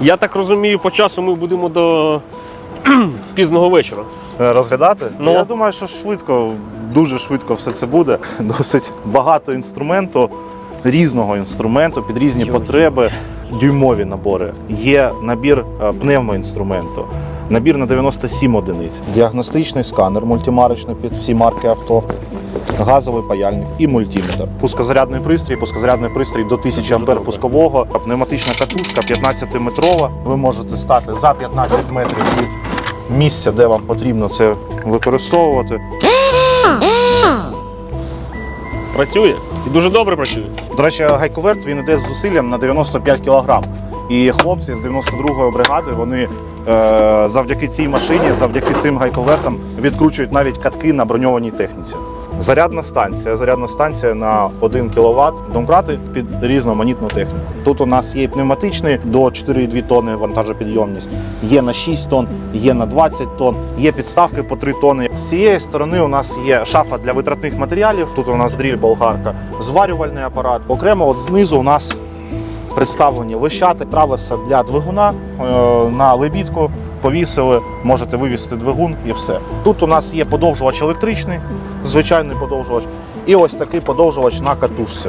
Я так розумію, по часу ми будемо до пізного вечора. Е, Розглядати? Ну. Я думаю, що швидко, дуже швидко все це буде. Досить багато інструменту, різного інструменту під різні Йой. потреби, дюймові набори. Є набір е, пневмоінструменту. Набір на 97 одиниць. Діагностичний сканер мультимарочний під всі марки авто, газовий паяльник і мультиметр. Пускозарядний пристрій, пускозарядний пристрій до 1000 ампер пускового, пневматична катушка 15-метрова. Ви можете стати за 15 метрів від місця, де вам потрібно це використовувати. Працює і дуже добре працює. До речі, гайковерт він іде з зусиллям на 95 кг. І хлопці з 92-ї бригади вони е, завдяки цій машині, завдяки цим гайковертам відкручують навіть катки на броньованій техніці. Зарядна станція, зарядна станція на 1 кВт, домкрати під різноманітну техніку. Тут у нас є пневматичний до 4,2 тонни вантажопідйомність, є на 6 тонн, є на 20 тонн, є підставки по 3 тонни. З цієї сторони у нас є шафа для витратних матеріалів. Тут у нас дріль болгарка, зварювальний апарат. Окремо, от знизу у нас представлені лищати траверса для двигуна е, на лебідку. Повісили, можете вивісити двигун і все. Тут у нас є подовжувач електричний, звичайний подовжувач, і ось такий подовжувач на катушці.